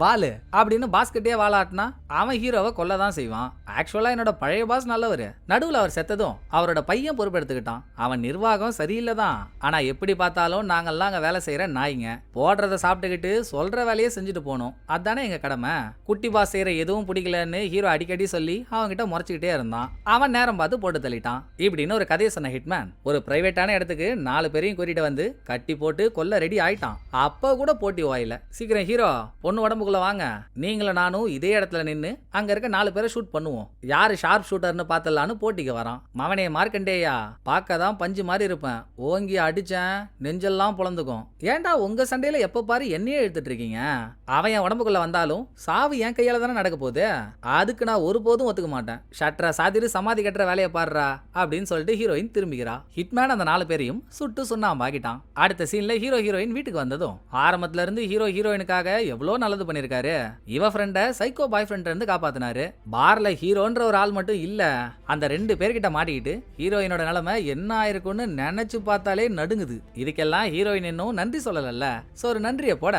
Speaker 1: வாலு அப்படின்னு பாஸ்கெட்டே வாலாட்டினா அவன் ஹீரோவை கொல்ல தான் செய்வான். ஆக்சுவலா என்னோட பழைய பாஸ் நல்லவர். நடுவில் அவர் செத்ததும் அவரோட பையன் பொறுப்பெடுத்துக்கிட்டான். அவன் நிர்வாகம் சரியில்லை தான் ஆனா எப்படி பார்த்தாலும் நாங்கள்லாம் அங்கே வேலை செய்யற நாய்ங்க. போடுறத சாப்பிட்டுக்கிட்டு சொல்ற வேலையை செஞ்சுட்டு போகணும். அதானே எங்க கடமை. குட்டி பாஸ் செய்யற எதுவும் பிடிக்கலன்னு ஹீரோ அடிக்கடி சொல்லி அவன்கிட்ட முறைச்சிக்கிட்டே இருந்தான். அவன் நேரம் பார்த்து போட்டு தள்ளிட்டான். இப்படின்னு ஒரு கதையை சொன்ன ஹிட்மேன் ஒரு பிரைவேட்டான இடத்துக்கு நாலு பேரையும் கூட்டிட்டு வந்து கட்டி போட்டு கொல்ல ரெடி ஆயிட்டான். அப்போ கூட போட்டி வாயில. சீக்கிரம் ஹீரோ பொண்ணு உடம்புக்குள்ள வாங்க. நீங்களும் நானும் இதே இடத்துல நின்னு அங்க இருக்க நாலு பேரை ஷூட் பண்ணுவோம். யாரு ஷார்ப் ஷூட்டர்னு பார்த்தலான்னு போட்டிக்கு வரான். மவனே மார்க்கண்டேயா பார்க்க தான் பஞ்சு மாதிரி இருப்பேன். ஓங்கி அடிச்சேன் நெஞ்செல்லாம் புலந்துக்கும். ஏன்டா உங்க சண்டையில எப்ப பாரு என்னையே எடுத்துட்டு இருக்கீங்க? அவன் என் உடம்புக்குள்ள வந்தாலும் சாவு என் கையால தானே நடக்க போகுது? அதுக்கு நான் ஒருபோதும் ஒத்துக்க மாட்டேன். ஷட்ரா சாதிரு சமாதி கட்டுற வேலையை பாடுறா அப்படின்னு சொல்லிட்டு ஹீரோயின் திரும்பிக்கிறா ஹிட்மேன் அந்த நாலு பேரையும் சுட்டு சுண்ணாம்பாக்கிட்டான். அடுத்த சீன்ல ஹீரோ ஹீரோயின் வீட்டுக்கு வந்ததும் ஆரம்பத்துல இருந்து ஹீரோ ஹீரோயினுக்காக எவ்வளோ நல்லது பண்ணிருக்காரு. இவ ஃப்ரெண்ட சைக்கோ பாய் ஃப்ரெண்ட் இருந்து காப்பாத்தினாரு. பார்ல ஹீரோன்ற ஒரு ஆள் மட்டும் இல்ல. அந்த ரெண்டு பேர்கிட்ட மாட்டிக்கிட்டு ஹீரோயினோட நிலைமை என்ன ஆயிருக்கும்னு நினைச்சு பார்த்தாலே நடுங்குது. இதுக்கெல்லாம் ஹீரோயின் இன்னும் நன்றி சொல்லலல்ல. சோ ஒரு நன்றியை போட.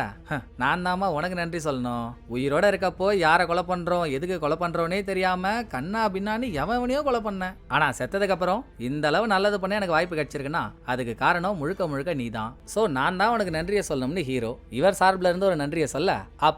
Speaker 1: நான் தாமா உனக்கு நன்றி சொல்லணும். உயிரோட இருக்கப்போ யாரை கொலை பண்றோம் எதுக்கு கொலை பண்றோனே தெரியாம கண்ணா பின்னான்னு எவனையோ கொலை பண்ணேன். ஆனா செத்ததுக்கு அப்புறம் இந்த அளவு நல்லது பண்ண எனக்கு வாய்ப்பு கிடைச்சிருக்குன்னா அதுக்கு காரணம் முழுக்க முழுக்க நீதான். சோ நான் தான் உனக்கு நன்றியை சொல்லணும்னு ஹீரோ இவர் சார்பில் இருந்து ஒரு நன்றியை சொல்ல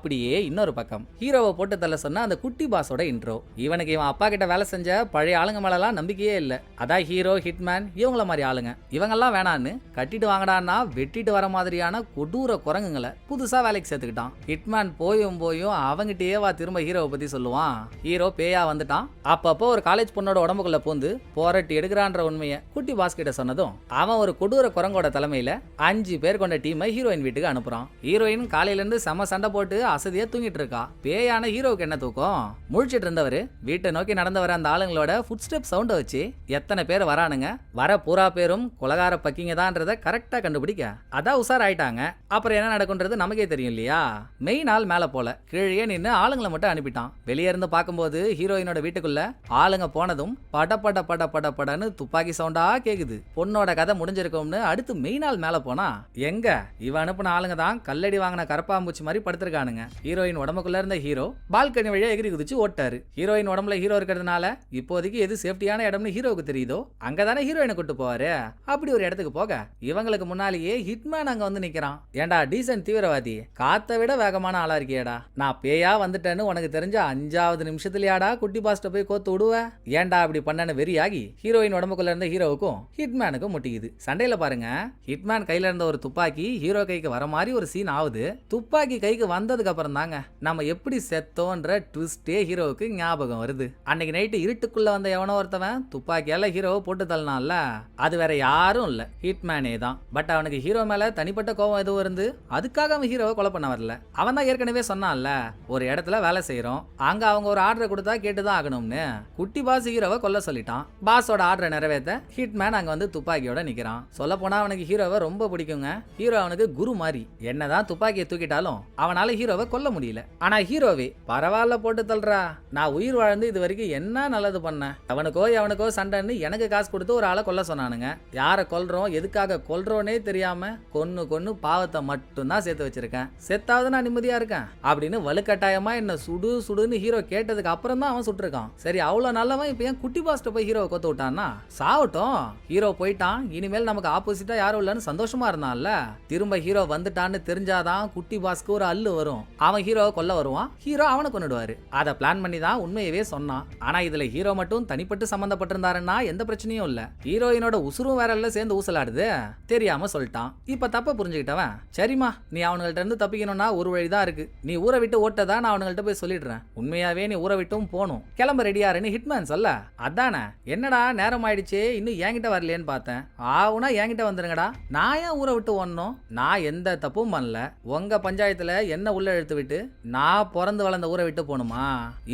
Speaker 1: அப்படியே இன்னொரு பக்கம். ஹீரோவை போட்டு தள்ள சொன்ன அந்த குட்டி பாஸோட இன்ட்ரோ இவனுக்கு இவன் அப்பா கிட்ட வேலை செஞ்ச பழைய ஆளுங்க மேலலாம் நம்பிக்கையே இல்லை. அதான் ஹீரோ ஹிட்மேன் இவங்கள மாதிரி ஆளுங்க. இவங்கெல்லாம் வேணான்னு கட்டிட்டு வாங்கடான்னா வெட்டிட்டு வர மாதிரியான கொடூர குரங்குங்களை புதுசா வேலைக்கு சேர்த்துக்கிட்டான். ஹிட்மேன் போயும் போயும் அவங்கிட்டயே வா திரும்ப ஹீரோவை பத்தி சொல்லுவான். ஹீரோ பேயா வந்துட்டான். அப்பப்போ ஒரு காலேஜ் பொண்ணோட உடம்புக்குள்ள பூந்து போராட்டி எடுக்கிறான்ற உண்மையை குட்டி பாஸ் கிட்ட சொன்னதும் அவன் ஒரு கொடூர குரங்கோட தலைமையில அஞ்சு பேர் கொண்ட டீமை ஹீரோயின் வீட்டுக்கு அனுப்புறான். ஹீரோயின் காலையில இருந்து செம சண்டை போட்டு அசதியா தூங்கிட்டு இருக்கா? பேயான ஹீரோவுக்கு என்ன தூக்கம்? முழிச்சிட்டு இருந்தவர் வீட்டை நோக்கி நடந்து வர அந்த ஆளுங்களோட ஃபுட் ஸ்டெப் சவுண்டை வச்சு எத்தனை பேர் வரானுங்க? வர பூரா பேரும் குலகார பக்கிங்க தான்றத கரெக்டா கண்டுபிடிக்க. அதான் உசார் ஆயிட்டாங்க. அப்புறம் என்ன நடக்கும்ன்றது நமக்கே தெரியும் இல்லையா? மெயின் ஆள் மேல போல. கீழே நின்று ஆளுங்களை மட்டும் அனுப்பிட்டான். வெளியே இருந்து பார்க்கும்போது ஹீரோயினோட வீட்டுக்குள்ள ஆளுங்க போனதும் பட பட பட பட படன்னு துப்பாக்கி சவுண்டா கேக்குது. பொண்ணோட கதை முடிஞ்சிருக்கும்னு அடுத்து மெயின் ஆள் மேல போனா எங்க? இவ அனுப்புன ஆளுங்க தான் கல்லடி வாங்கின கரப்பாம்பூச்சி மாதிரி படுத்திருக்கானுங்க. ஹீரோயின் உடம்புக்குள்ள இருந்த ஹீரோ பால்கனி வழியா எகிரி குதிச்சு ஓட்டாரு. ஹீரோயின் உடம்புல ஹீரோ இருக்கிறதுனால இப்போதைக்கு எது சேஃப்டியான இடம்னு ஹீரோவுக்கு தெரியுதோ அங்கதானே ஹீரோயினை கூட்டு போவாரு. அப்படி ஒரு இடத்துக்கு போக இவங்களுக்கு முன்னாலேயே ஹிட்மேன் அங்க வந்து நிக்கிறான். ஏண்டா டீசன்ட் தீவிரவாதி? காத்த விட வேகமான ஆளா இருக்கியேடா. நான் பேயா வந்துட்டேன்னு உனக்கு தெரிஞ்ச அஞ்சாவது நிமிஷத்துலயாடா குட்டி பாஸ்ட போய் கோத்து விடுவ? ஏன்டா அப்படி பண்ணனு வெறியாகி ஹீரோயின் உடம்புக்குள்ள இருந்த ஹீரோவுக்கும் ஹிட்மேனுக்கும் முட்டிக்குது. சண்டையில பாருங்க. ஹிட்மேன் கையில இருந்த ஒரு துப்பாக்கி ஹீரோ கைக்கு வர மாதிரி ஒரு சீன் ஆகுது துப்பாக்கி கைக்கு வந்ததுக்கு அப்புறம் தாங்க நம்ம எப்படி செத்தோன்ற ட்விஸ்டே ஹீரோவுக்கு ஞாபகம் வருது. அன்னைக்கு நைட்டு இருட்டுக்குள்ள வந்த எவனோ ஒருத்தவன் துப்பாக்கியால ஹீரோவை போட்டு தள்ளனான்ல அது வேற யாரும் இல்ல. ஹிட்மேனே தான். பட் அவனுக்கு ஹீரோ மேல தனிப்பட்ட கோவம் எதுவும் இருந்து அதுக்காக அவன் ஹீரோவை கொலை பண்ண வரல. அவன் தான் ஏற்கனவே சொன்னான்ல ஒரு இடத்துல வேலை செய்யறோம் அங்க அவங்க ஒரு ஆர்டரை கொடுத்தா கேட்டுதான் ஆகணும்னு. குட்டி பாஸ் ஹீரோவை கொல்ல சொல்லிட்டான். பாஸோட ஆர்டரை நிறைவேற்ற ஹிட்மேன் அங்க வந்து துப்பாக்கியோட நிக்கிறான். சொல்ல போனா அவனுக்கு ஹீரோவை ரொம்ப பிடிக்குங்க. ஹீரோ அவனுக்கு குரு மாதிரி. என்னதான் துப்பாக்கியை தூக்கிட்டாலும் அவனால ஹீரோவை கொல்ல முடியல. ஆனா ஹீரோவே பரவாயில்ல போட்டு தள்ளுறா. நான் உயிர் வாழ்ந்து இது வரைக்கும் என்ன நல்லது பண்ணேன்? அவனுக்கோ எவனுக்கோ சண்டைன்னு எனக்கு காசு கொடுத்து ஒரு ஆளை கொல்ல சொன்னானுங்க. யாரை கொல்றோம் எதுக்காக கொல்றோனே தெரியாம கொன்னு கொன்னு பாவத்தை மட்டும்தான் சேர்த்து வச்சிருக்கேன். செத்தாவது நான் நிம்மதியா இருக்கேன். அப்படின்னு வலுக்கட்டாயமா என்ன சுடு சுடுன்னு ஹீரோ கேட்டதுக்கு அப்புறம் தான் அவன் சுட்டிருக்கான். சரி அவ்வளவு நல்லவன் இப்ப ஏன் குட்டி பாஸ்ட்டை போய் ஹீரோவை கொத்து விட்டான்னா? சாவட்டும் ஹீரோ போயிட்டான். இனிமேல் நமக்கு ஆப்போசிட்டா யாரும் இல்லைன்னு சந்தோஷமா இருந்தான்ல. திரும்ப ஹீரோ வந்துட்டான்னு தெரிஞ்சாதான் குட்டி பாஸ்க்கு ஒரு அல்லு வரும். அவன் ஹீரோவை கொல்ல வருவான். ஹீரோ அவனை கொண்டுடுவாரு அதை பிளான் பண்ணி தான் உண்மையவே சொன்னான். ஆனா இதுல ஹீரோ மட்டும் தனிப்பட்டு சம்மந்தப்பட்டிருந்தாருன்னா எந்த பிரச்சனையும் இல்ல. ஹீரோயினோட உசுரும் வேற இல்ல சேர்ந்து ஊசலாடுது. தெரியாம சொல்லிட்டான். இப்ப தப்ப புரிஞ்சுக்கிட்டவன் சரிம்மா நீ அவனுங்கள்ட்ட இருந்து தப்பிக்கணும்னா ஒரு வழிதான் இருக்கு. நீ ஊரை விட்டு ஓட்டதா நான் அவனுங்கள்ட்ட போய் சொல்லிடுறேன். உண்மையாவே நீ ஊரை விட்டும் போகணும். கிளம்ப ரெடியாருன்னு ஹிட்மேன் சொல்ல. அதானே என்னடா நேரம் ஆயிடுச்சு இன்னும் என்கிட்ட வரலையேன்னு பார்த்தேன். ஆவுனா என்கிட்ட வந்துருங்கடா. நான் ஏன் ஊரை விட்டு ஓடணும்? நான் எந்த தப்பும் பண்ணல. உங்க பஞ்சாயத்துல என்ன உள்ள எழுத்து இழுத்து விட்டு நான் பிறந்து வளர்ந்த ஊரை விட்டு போகணுமா?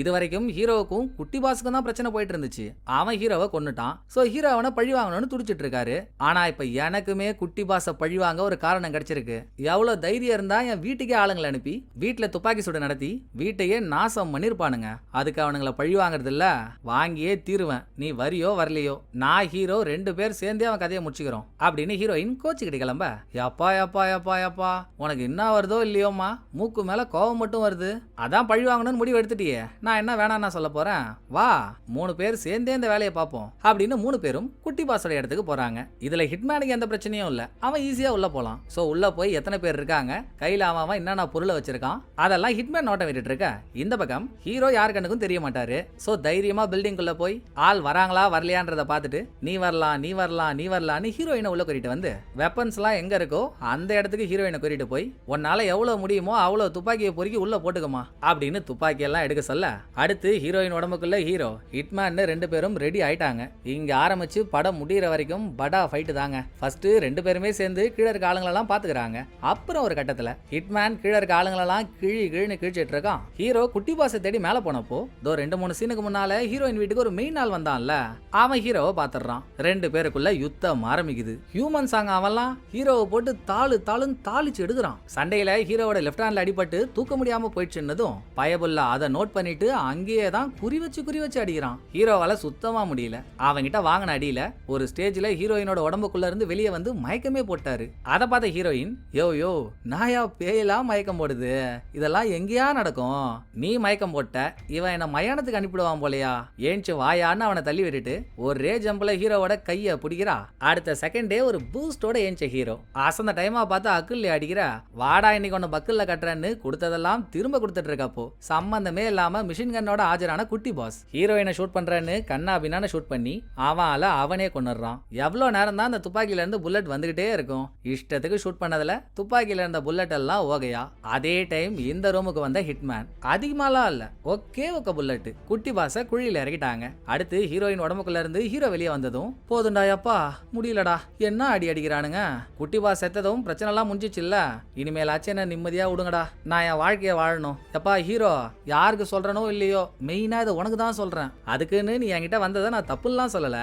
Speaker 1: இது வரைக்கும் ஹீரோவுக்கும் குட்டி பாஸுக்கும் தான் பிரச்சனை போயிட்டு இருந்துச்சு. அவன் ஹீரோவை கொண்டுட்டான் ஸோ ஹீரோ அவனை பழி வாங்கணும்னு துடிச்சிட்டு இருக்காரு. ஆனா இப்ப எனக்குமே குட்டி பாஸை பழி வாங்க ஒரு காரணம் கிடைச்சிருக்கு. எவ்வளோ தைரியம் இருந்தா என் வீட்டுக்கே ஆளுங்களை அனுப்பி வீட்டில் துப்பாக்கி சூடு நடத்தி வீட்டையே நாசம் பண்ணிருப்பானுங்க. அதுக்கு அவனுங்கள பழி வாங்குறது இல்ல வாங்கியே தீருவேன். நீ வரியோ வரலையோ நான் ஹீரோ ரெண்டு பேர் சேர்ந்தே அவன் கதையை முடிச்சுக்கிறோம். அப்படின்னு ஹீரோயின் கோச்சுக்கிட்டு கிளம்ப. யப்பா எப்பா எப்பா எப்பா உனக்கு என்ன வருதோ இல்லையோம்மா? மூக்கு மேல கோவம் மட்டும் வருது. அதான் பழி வாங்கணும்னு முடிவு எடுத்துட்டியே. நான் என்ன வேணாம்னா சொல்ல போறேன்? வா மூணு பேர் சேர்ந்தே இந்த வேலையை பார்ப்போம். அப்படின்னு மூணு பேரும் குட்டி பாஸோட இடத்துக்கு போறாங்க. இதுல ஹிட்மேனுக்கு எந்த பிரச்சனையும் இல்ல. அவன் ஈஸியா உள்ள போலாம். சோ உள்ள போய் எத்தனை பேர் இருக்காங்க? கையில அவன் அவன் என்னென்ன பொருளை வச்சிருக்கான்? அதெல்லாம் ஹிட்மேன் நோட்டம் விட்டுட்டு இருக்க. இந்த பக்கம் ஹீரோ யார் கண்ணுக்கும் தெரிய மாட்டாரு. சோ தைரியமா பில்டிங் குள்ள போய் ஆள் வராங்களா வரலையான்றத பார்த்துட்டு நீ வரலாம் நீ வரலாம் நீ வரலான்னு ஹீரோயினை உள்ள கூட்டிட்டு வந்து வெப்பன்ஸ்லாம் எங்க இருக்கோ அந்த இடத்துக்கு ஹீரோயினை கூட்டிட்டு போய் உன்னால எவ்வளவு முடியுமோ அவ்வளவு துப்பாக்கியை பொறுக்கி உள்ள போட்டுக்கமா அப்படின்னு துப்பாக்கியெல்லாம் எடுக்க சொல்ல அடுத்து ஹீரோயின் உடம்புக்குள்ள ஹீரோ ஹிட்மேன் ரெண்டு பேரும் ரெடி ஆயிட்டாங்க. இங்க ஆரம்பிச்சு படம் முடியிற வரைக்கும் படா ஃபைட்டு தாங்க. ஃபர்ஸ்ட் ரெண்டு பேருமே சேர்ந்து கீழே இருக்க ஆளுங்களெல்லாம் பாத்துக்கிறாங்க. அப்புறம் ஒரு கட்டத்துல ஹிட்மேன் கீழே இருக்க ஆளுங்களெல்லாம் கிழி கிழின்னு கிழிச்சிட்டு இருக்கான். ஹீரோ குட்டி பாசை தேடி மேல போனப்போ தோ ரெண்டு மூணு சீனுக்கு முன்னால ஹீரோயின் வீட்டுக்கு ஒரு மெயின் ஆள் வந்தான்ல அவன் ஹீரோவை பாத்துறான் ரெண்டு பேருக்குள்ள யுத்தம் ஆரம்பிக்குது. ஹியூமன் சாங் அவன்லாம் ஹீரோவை போட்டு தாளு தாளுன்னு தாளிச்சு எடுக்கிறான். சண்டையில ஹீரோவோட லெஃப்ட் ஹேண்ட்ல அடிபட்டு தூக்க முடியாம போயிடுச்சுன்னதும் பயபுல்லா அதை நோட் பண்ணிட்டு அங்கேயே தான் குறி வச்சு குறி வச்சு அடிக்கிறான். ஹீரோவால சுத்தமா முடியல. அவன்கிட்ட வாங்கின அடியில ஒரு ஸ்டேஜ்ல ஹீரோயினோட உடம்புக்குள்ள இருந்து வெளியே வந்து மயக்கமே போட்டாரு. அதை பார்த்த ஹீரோயின் யோ யோ நாயா பேயெல்லாம் மயக்கம் போடுது? இதெல்லாம் எங்கேயா நடக்கும்? நீ மயக்கம் போட்ட இவன் என்ன மயானத்துக்கு அனுப்பிடுவான் போலயா? ஏஞ்சி வாயான்னு அவனை தள்ளி விட்டுட்டு ஒரே ஜம்பில் ஹீரோவோட கையை பிடிக்கிறா. அடுத்த செகண்ட் டே ஒரு பூஸ்டோட ஏஞ்ச ஹீரோ. அசந்த டைமா பார்த்து அக்குல்ல அடிக்கிற வாடா இன்னைக்கு ஒன்று பக்கல்ல கட்டுறேன்னு கொடுத்ததெல்லாம் திரும்ப கொடுத்துட்டு இருக்கப்போ சம்மந்தமே இல்லாம மிஷின் கன்னோட ஆஜரான குட்டி பாஸ் ஹீரோயினை ஷூட் பண்றேன்னு கண்ணா பின்னான்னு ஷூட் பண்ணி அவன் ஆள அவனே கொண்டுறான் எவ்வளோ நேரம் தான் அந்த துப்பாக்கியில இருந்து புல்லட் வந்துகிட்டே இருக்கும். இஷ்டத்துக்கு ஷூட் பண்ணதுல துப்பாக்கியில இருந்த புல்லட் எல்லாம் ஓகையா? அதே டைம் இந்த ரூமுக்கு வந்த ஹிட்மேன் அதிகமாலாம் இல்ல ஓகே ஒக்க புல்லட் குட்டி பாச குழியில இறக்கிட்டாங்க. அடுத்து ஹீரோயின் உடம்புக்குள்ள இருந்து ஹீரோ வெளியே வந்ததும் போதுண்டாயப்பா முடியலடா என்ன அடி அடிக்கிறானுங்க? குட்டி பாஸ் செத்ததும் பிரச்சனை எல்லாம் முடிஞ்சிச்சுல்ல. இனிமேலாச்சும் என்ன நிம்மதியா விடுங்கடா. நான் நான் என் வாழ்க்கையை வாழணும். எப்பா ஹீரோ யாருக்கு சொல்றனோ இல்லையோ மெயினா இதை உனக்கு தான் சொல்றேன். அதுக்குன்னு நீ என்கிட்ட வந்ததை நான் தப்புலாம் சொல்லல.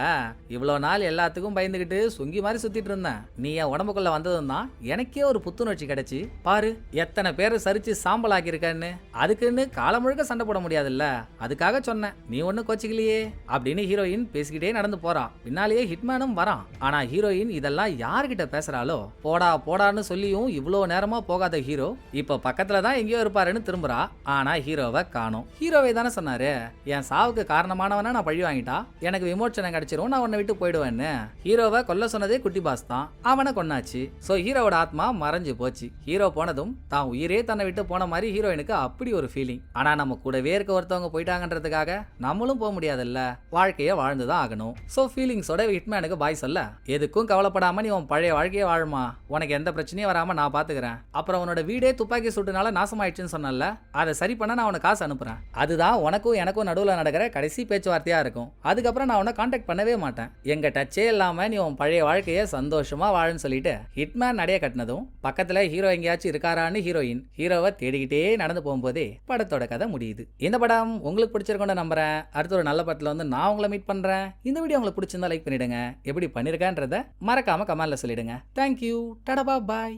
Speaker 1: இவ்வளோ நாள் எல்லாத்துக்கும் பயந்துகிட்டு சுங்கி மாதிரி சுத்திட்டு இருந்தேன். நீ என் உடம்புக்குள்ள வந்ததும் தான் எனக்கே ஒரு புத்துணர்ச்சி கிடைச்சி. பாரு எத்தனை பேரை சரிச்சு சாம்பல் ஆக்கியிருக்கேன்னு அதுக்குன்னு காலம் முழுக்க சண்டை போட முடியாதுல்ல. அதுக்காக சொன்னேன் நீ ஒன்றும் கோச்சிக்கலையே அப்படின்னு ஹீரோயின் பேசிக்கிட்டே நடந்து போறான் பின்னாலேயே ஹிட்மேனும் வரான். ஆனா ஹீரோயின் இதெல்லாம் யார்கிட்ட பேசுறாளோ போடா போடான்னு சொல்லியும் இவ்வளோ நேரமா போகாத ஹீரோ இப்போ பக்கத்துல தான் எங்கேயோ இருப்பாருன்னு திரும்புறா. ஆனா ஹீரோவை காணும். ஹீரோவை தானே சொன்னாரு என் சாவுக்கு காரணமானவனா நான் பழி வாங்கிட்டா? எனக்கு விமோச்சனம் கிடைச்சிரும் நான் உன்னை விட்டு போயிடுவேன்னு. ஹீரோவை கொல்ல சொன்னதே குட்டி பாஸ் தான். அவனை கொன்னாச்சு. சோ ஹீரோவோட ஆத்மா மறைஞ்சு போச்சு. ஹீரோ போனதும் தான் உயிரே தன்னை விட்டு போன மாதிரி ஹீரோயினுக்கு அப்படி ஒரு ஃபீலிங் ஆனா நம்ம கூடவே இருக்க ஒருத்தவங்க போயிட்டாங்கன்றதுக்காக நம்மளும் போக முடியாதுல்ல. வாழ்ந்து வாழ்ந்துதான் ஆகணும். சோ ஃபீலிங்ஸோட ஹிட்மேனுக்கு பாய் சொல்ல எதுக்கும் கவலைப்படாம நீ உன் பழைய வாழ்க்கையை வாழுமா உனக்கு எந்த பிரச்சனையும் வராம நான் பாத்துக்கிறேன். அப்புறம் உன்னோட வீடே துப்பாக்கி சுட்டுனால நாசமாயிடுச்சுன்னு சொன்னல அதை சரி பண்ண நான் உனக்கு காசு அனுப்புறேன். அதுதான் உனக்கும் எனக்கும் நடுவில் நடக்கிற கடைசி பேச்சுவார்த்தையாக இருக்கும். அதுக்கப்புறம் நான் உன்னை காண்டாக்ட் பண்ணவே மாட்டேன். எங்கள் டச்சே இல்லாமல் நீ உன் பழைய வாழ்க்கையை சந்தோஷமாக வாழுன்னு சொல்லிட்டு ஹிட்மேன் நடைய கட்டினதும் பக்கத்தில் ஹீரோ எங்கேயாச்சும் இருக்காரான்னு ஹீரோயின் ஹீரோவை தேடிக்கிட்டே நடந்து போகும்போதே படத்தோட கதை முடியுது. இந்த படம் உங்களுக்கு பிடிச்சிருக்கோன்னு நம்புறேன். அடுத்த ஒரு நல்ல படத்தில் வந்து நான் உங்களை மீட் பண்ணுறேன் இந்த வீடியோ உங்களுக்கு பிடிச்சிருந்தா லைக் பண்ணிடுங்க. எப்படி பண்ணிருக்கேன்றத மறக்காமல் கமெண்டில் சொல்லிடுங்க. தேங்க்யூ டடபா பாய்